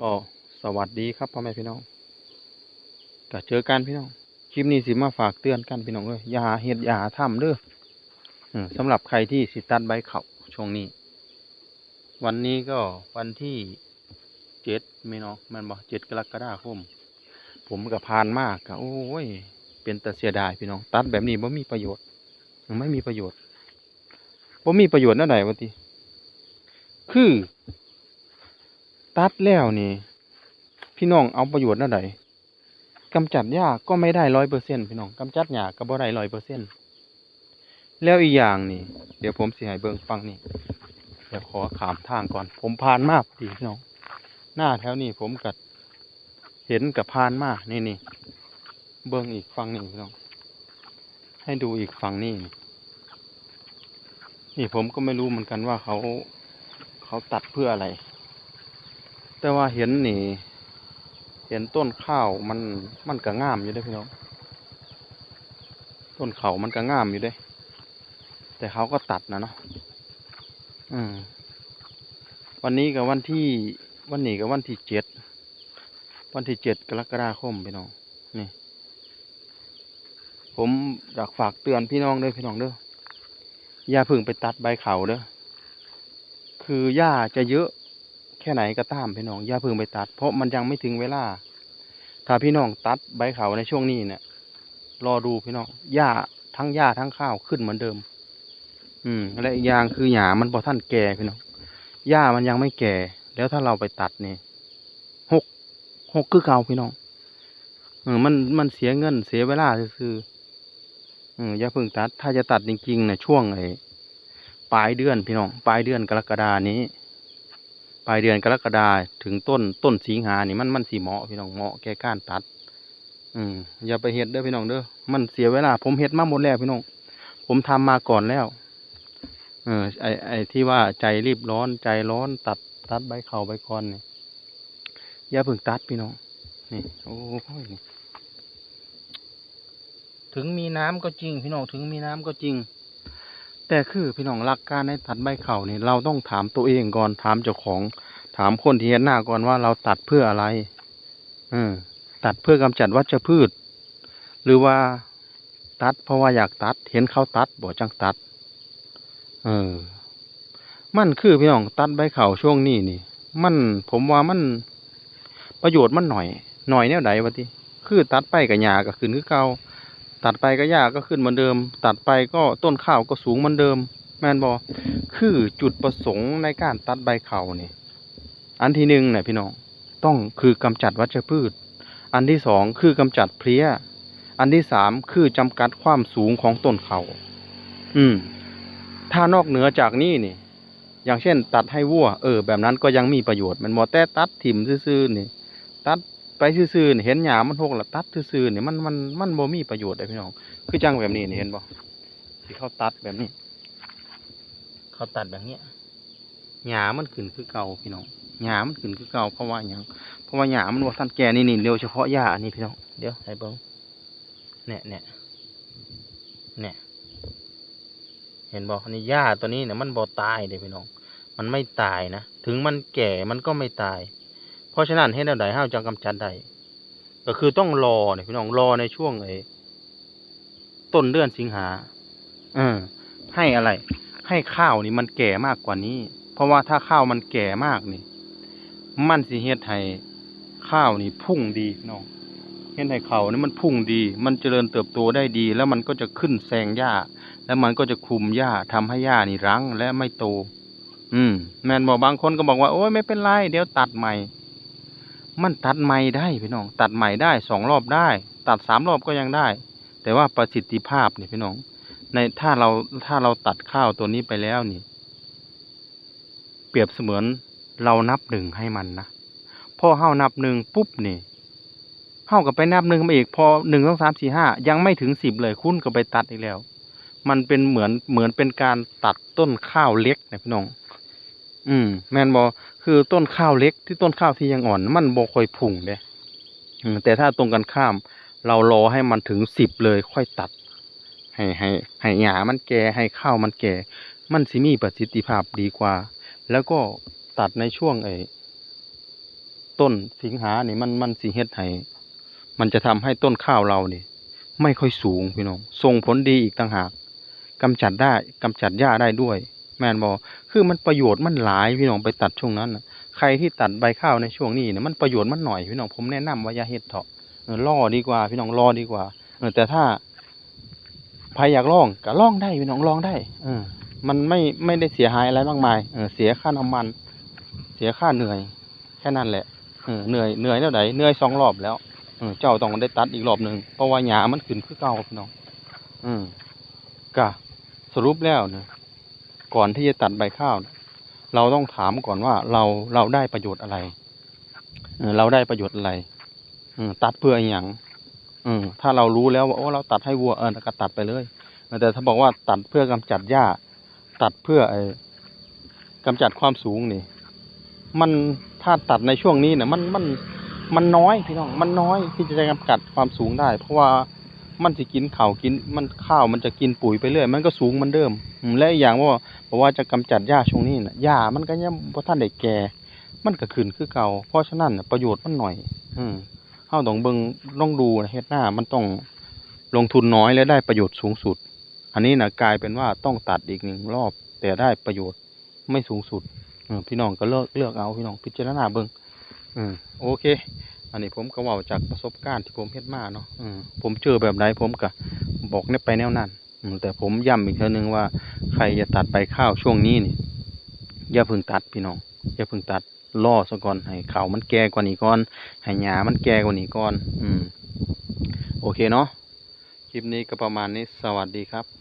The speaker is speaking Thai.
ก็สวัสดีครับพ่อแม่พี่น้องก็เจอกันพี่น้องคลิปนี้สิมาฝากเตือนกันพี่น้องเอ้ยอย่าเฮ็ดอย่าทำเด้ออืมสำหรับใครที่สิตัดใบเขาช่วงนี้ วันนี้ก็วันที่เจ็ดไม่นาะแมันบอกเจ็ดกรกฎาคม ผมกับพานมากก็โอ้ย เป็นแต่เสียดายพี่น้อง ตัดแบบนี้บ่มีประโยชน์ไม่มีประโยชน์บ่มีประโยชน์นั่นใดวะติคือ ตัดแล้วนี่ พี่น้องเอาประโยชน์นั่นใดกำจัดหญ้าก็ไม่ได้ร้อยเปอร์เซ็นพี่น้องกำจัดหญ้าก็บ่ได้ร้อยเปอร์เซ็นแล้วอีกอย่างนี่ เดี๋ยวผมสิให้เบิ่งฟังนี่เดี๋ยวขอขามทางก่อน ผมผ่านมากพอดีพี่น้อง หน้าแถวนี้ผมกัดเห็นกับผ่านมากนี่นี่เบิ่งอีกฝั่งนี่พี่น้อง ให้ดูอีกฝั่งนี่นี่นี่ผมก็ไม่รู้เหมือนกันว่าเขาเขาตัดเพื่ออะไร แต่ว่าเห็นนี่ เห็นต้นข้าวมันมันก็งามอยู่เด้พี่น้อง ต้นเขามันก็งามอยู่เด้ แต่เขาก็ตัดนะเนาะอืมวันนี้กับวันที่วันนี้กับวันที่เจ็ดวันที่เจ็ดกรกฎาคมพี่น้องนี่ ผมอยากฝากเตือนพี่น้องเด้อพี่น้องเด้ออย่าพึ่งไปตัดใบเขาเด้อคือหญ้าจะเยอะ ค่ไหนก็ตามพี่น้องอย่าพึ่งไปตัด เพราะมันยังไม่ถึงเวลา ถ้าพี่น้องตัดใบเขาในช่วงนี้เนี่ยรอดูพี่น้องหญ้าทั้งหญ้าทั้งข้าวขึ้นเหมือนเดิม อืม และอีกอย่างคือหญ้ามันพอท่านแก่พี่น้องหญ้ามันยังไม่แก่ แล้วถ้าเราไปตัดนี่หกหกคือเก่าพี่น้องเออมันมันเสียเงินเสียเวลาซื่ออืมอย่าพิ่งตัด ถ้าจะตัดจริงๆเนี่ยช่วงไอ้ปลายเดือนพี่น้องปลายเดือนกรกฎานี้ ปลายเดือนกรกฎาถึงต้นต้นสิงหานี่มันมันสีเหมาะพี่น้องเหมาะแก่การตัด อืมอย่าไปเฮ็ดเด้อพี่น้องเด้อมันเสียเวลา ผมเฮ็ดมาหมดแล้วพี่น้อง ผมทำมาก่อนแล้ว เออไอไอที่ว่าใจรีบร้อนใจร้อนตัดตัดใบเข่าใบคอนเนี่ยอย่าเพิ่งตัดพี่น้องนี่โอ้ยถึงมีน้ำก็จริง พี่น้องถึงมีน้ำก็จริง แต่คือพี่น้องหลักการในตัดใบเขานี่เราต้องถามตัวเองก่อนถามเจ้าของ ถามคนที่เห็นหน้าก่อนว่าเราตัดเพื่ออะไรเออตัดเพื่อกำจัดวัชพืช หรือว่าตัดเพราะว่าอยากตัด เห็นเขาตัดบ่จังตัด เออ มันคือพี่น้องตัดใบเข่าช่วงนี้นี่ มันผมว่ามันประโยชน์มันหน่อย หน่อยแนวใดวะทีคือตัดไปกับหญ้าก็ขึ้นคือเก่า ตัดไปก็หญ้าก็ขึ้นเหมือนเดิม ตัดไปก็ต้นข้าวก็สูงเหมือนเดิม แม่นบอคือจุดประสงค์ในการตัดใบเขานี่อันที่หนึ่งเนี่ยพี่น้องต้องคือกำจัดวัชพืช อันที่สองคือกำจัดเพลี้ย อันที่สามคือจำกัดความสูงของต้นเขา อืม ถ้านอกเหนือจากนี้นี่ อย่างเช่น ตัดให้วัว เออ แบบนั้นก็ยังมีประโยชน์มันหมอแต่ตัดถิ่มซื่อๆนี่ ตัด ไปซื่อๆนี่เห็นหญ้ามันหกแล้วตัดซื่อๆนี่มันมันมันบ่มีประโยชน์เลยพี่น้อง คือจังแบบนี้นี่เห็นบ่ที่เขาตัดแบบนี้ เขาตัดแบบเนี้ยหญ้ามันขึ้นคือเก่าพี่น้องหญ้ามันขึ้นคือเก่าเพราะว่าหยังเพราะว่าหญ้ามันบ่ทันแก่นี่นี่เร็วเฉพาะหญ้านี่พี่น้องเดี๋ยวให้เบิ่งเนี่ยเนี่ยเนี่ยเห็นบอกนี่หญ้าตัวนี้เนี่ยมันบ่ตายเด้พี่น้อง มันไม่ตายนะ ถึงมันแก่มันก็ไม่ตาย เพราะฉะนั้นเฮ็ดแนวใดเฮาจังกำจัดได้ก็คือต้องรอเนี่ยพี่น้องรอในช่วงไอ้ต้นเดือนสิงหาเออให้อะไร ให้ข้าวนี่มันแก่มากกว่านี้ เพราะว่าถ้าข้าวมันแก่มากนี่ มันสิเฮ็ดให้ข้าวนี่พุ่งดีพี่น้องเฮ็ดให้ข้านี่มันพุ่งดี มันเจริญเติบโตได้ดี แล้วมันก็จะขึ้นแซงหญ้า แล้วมันก็จะคุมหญ้าทำให้หญ้านี่รั้งและไม่โต อืม แม่นบอกบางคนก็บอกว่า โอ้ยไม่เป็นไร เดี๋ยวตัดใหม่ มันตัดใหม่ได้พี่น้อง ตัดใหม่ได้สองรอบได้ ตัดสามรอบก็ยังได้ แต่ว่าประสิทธิภาพเนี่ยพี่น้อง ในถ้าเราถ้าเราตัดข้าวตัวนี้ไปแล้วนี่ เปรียบเสมือนเรานับหนึ่งให้มันนะพอเฮานับหนึ่งปุ๊บนี่เฮาก็ไปนับหนึ่งมาอีกพอหนึ่งสองสามสี่ห้ายังไม่ถึงสิบเลยคุณก็ไปตัดอีกแล้ว มันเป็นเหมือนเหมือนเป็นการตัดต้นข้าวเล็กนะพี่น้อง อืม แมนบอ คือต้นข้าวเล็กที่ต้นข้าวที่ยังอ่อน มันบ่ค่อยพุ่งเด้แต่ถ้าตรงกันข้าม เรารอให้มันถึงสิบเลยค่อยตัด ให้ให้ให้หญ้ามันแก่ให้ข้าวมันแก่ มันสิมีประสิทธิภาพดีกว่า แล้วก็ตัดในช่วงไอ้ต้นสิงหานี่มันมันสิเฮ็ดให้มันจะทำให้ต้นข้าวเรานี่ไม่ค่อยสูงพี่น้องส่งผลดีอีกต่างหากกำจัดได้กำจัดหญ้าได้ด้วย แม่นบอคือมันประโยชน์มันหลายพี่น้องไปตัดช่วงนั้นนะใครที่ตัดใบข้าวในช่วงนี้เนี่ยมันประโยชน์มันหน่อยพี่น้องผมแนะนำว่าอย่าเฮ็ดเถาะเออล่อดีกว่า พี่น้องรอดีกว่าเออแต่ถ้าใครอยากลองก็ลองได้พี่น้องลองได้ เออ มันไม่ไม่ได้เสียหายอะไรมากมายเออเสียค่าน้ำมัน เสียค่าเหนื่อย แค่นั้นแหละเออเหนื่อยเหนื่อยแล้วไหนเหนื่อยสองรอบแล้วเออเจ้าต้องได้ตัดอีกรอบหนึ่งเพราะว่าหญ้ามันขึ้นคือเก่าพี่น้องอืมก็สรุปแล้วเนี่ย ก่อนที่จะตัดใบข้าว เราต้องถามก่อนว่าเราเราได้ประโยชน์อะไรเราได้ประโยชน์อะไรอืตัดเพื่ออย่างถ้าเรารู้แล้วว่าโอ้เราตัดให้วัวเออก็ตัดไปเลยแต่ถ้าบอกว่าตัดเพื่อกำจัดหญ้า ตัดเพื่อไอ้กำจัดความสูงนี่ มันถ้าตัดในช่วงนี้เนี่ยมันมันมันน้อยพี่น้องมันน้อยที่จะกำจัดความสูงได้ เพราะว่า มันจะกินข้าวกินมันข้าวมันจะกินปุ๋ยไปเรื่อยมันก็สูงมันเดิมและอีกอย่างว่าบอกว่าจะกำจัดหญ้าช่วงนี้นะหญ้ามันก็ยังบ่ทันได้แก่ มันก็ขึ้นคือเก่าเพราะฉะนั้นประโยชน์มันหน่อย อืมเฮาต้องเบิงต้องดูนะเฮ็ดหน้ามันต้องลงทุนน้อยและได้ประโยชน์สูงสุด อันนี้นะกลายเป็นว่าต้องตัดอีกหนึ่งรอบ แต่ได้ประโยชน์ไม่สูงสุดอพี่น้องก็เลือกเลือกเอาพี่น้องพิจารณาเบิงอืมโอเค อันนี้ผมก็เว่าจากประสบการณ์ที่ผมเฮ็ดมาเนาะผมเจอแบบใดผมก็บอกเนี่ยไปแนวนั้นแต่ผมย้ำอีกเทื่อนึงว่าใครจะตัดใบข้าวช่วงนี้นี่อย่าพิ่งตัดพี่น้องอย่าพิ่งตัดรอซะก่อนให้เขามันแก่กว่านี้ก่อนให้หญ้ามันแก่กว่านี้ก่อน อืม โอเคเนาะคลิปนี้ก็ประมาณนี้สวัสดีครับ